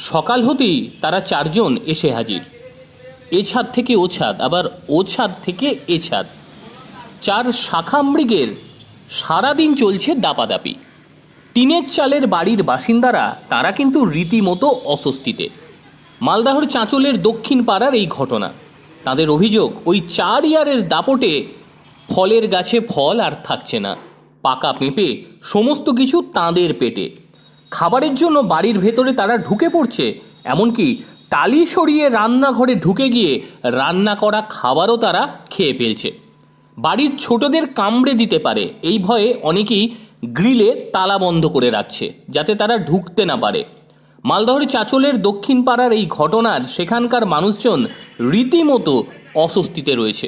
সকাল হতেই তারা চারজন এসে হাজির। এ ছাদ থেকে ও ছাদ, আবার ও ছাদ থেকে এ ছাদ। চার শাখা মৃগের সারাদিন চলছে দাপাদাপি। টিনের চালের বাড়ির বাসিন্দারা, তারা কিন্তু রীতিমতো অস্বস্তিতে। মালদাহর চাঁচলের দক্ষিণ পাড়ার এই ঘটনা। তাদের অভিযোগ, ওই চার ইয়ারের দাপটে ফলের গাছে ফল আর থাকছে না। পাকা পেঁপে, সমস্ত কিছু তাঁদের পেটে। খাবারের জন্য বাড়ির ভেতরে তারা ঢুকে পড়ছে। এমনকি টালি সরিয়ে রান্নাঘরে ঢুকে গিয়ে রান্না করা খাবারও তারা খেয়ে ফেলছে। বাড়ির ছোটদের কামড়ে দিতে পারে, এই ভয়ে অনেকেই গ্রিলে তালা বন্ধ করে রাখছে, যাতে তারা ঢুকতে না পারে। মালদহের চাচলের দক্ষিণ পাড়ার এই ঘটনার সেখানকার মানুষজন রীতিমতো অস্বস্তিতে রয়েছে।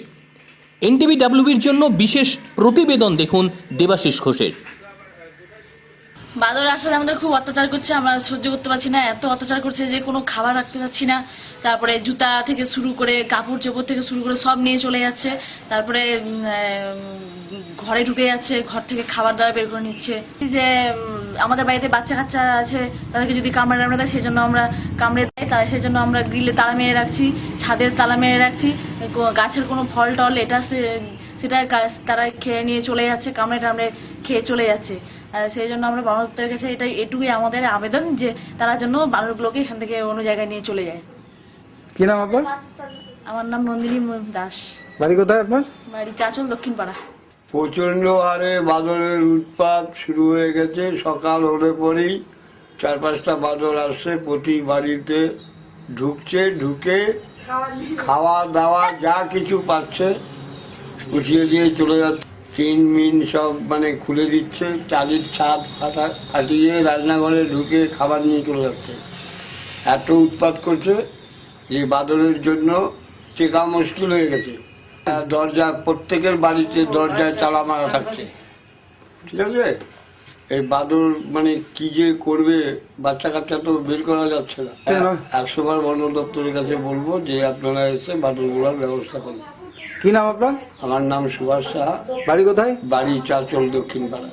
এনটিভি ডাব্লিউবির জন্য বিশেষ প্রতিবেদন দেখুন দেবাশিস ঘোষের। বাদর আসলে আমাদের খুব অত্যাচার করছে, আমরা সহ্য করতে পারছি না, এত অত্যাচার করছে যে কোনো খাবার রাখতে পারছি না। তারপরে জুতা থেকে শুরু করে কাপড় চোপড় থেকে শুরু করে সব নিয়ে চলে যাচ্ছে। তারপরে ঘরে ঢুকে যাচ্ছে, ঘর থেকে খাবার দাবার বের করে নিচ্ছে। যে আমাদের বাড়িতে বাচ্চা কাচ্চা আছে, তাদেরকে যদি কামড়ে টামড়ে দেয় সেই জন্য আমরা কামড়ে দেয় তাই সেই জন্য আমরা গ্রিলে তালা মেরে রাখছি, ছাদের তালা মেরে রাখছি। গাছের কোনো ফল টল এটা সেটা তারা খেয়ে নিয়ে চলে যাচ্ছে কামড়ে টামড়ে খেয়ে চলে যাচ্ছে। সেই জন্য আমরা বন দপ্তরের কাছে এটা এটুকুই আমাদের আবেদন যে তারা জন্য বানরগুলোকে এখান থেকে অন্য জায়গায় নিয়ে চলে যায়। কি নাম আপনার? আমার নাম নন্দিনী দাস। বাড়ি কোথায় আপনার? বাড়ি চাচল দক্ষিণ পাড়া প্রচণ্ড হারে বাদরের উৎপাত শুরু হয়ে গেছে। সকাল হলে পরেই চার পাঁচটা বাদর আসছে প্রতি বাড়িতে ঢুকছে ঢুকে খাওয়া দাওয়া যা কিছু পাচ্ছে উঠিয়ে দিয়ে চলে যাচ্ছে। টিন মিন সব মানে খুলে দিচ্ছে চালির ছাদ ফাটা ফাটিয়ে রান্নাঘরে ঢুকে খাবার নিয়ে চলে যাচ্ছে। এত উৎপাত করছে যে বাদরের জন্য চেকা মুশকিল হয়ে গেছে। দরজা প্রত্যেকের বাড়িতে দরজায় তালা মারা থাকছে। ঠিক আছে? এই বাদর মানে কি যে করবে বাচ্চা কাচ্চা তো বের করা যাচ্ছে না। একশোবার বন দপ্তরের কাছে বলব যে আপনারা এসে বাদরগুলোর ব্যবস্থা করুন। কি নাম আপনার? আমার নাম সুভাষ সাহা। বাড়ি কোথায়? বাড়ি চাচল দক্ষিণ পাড়া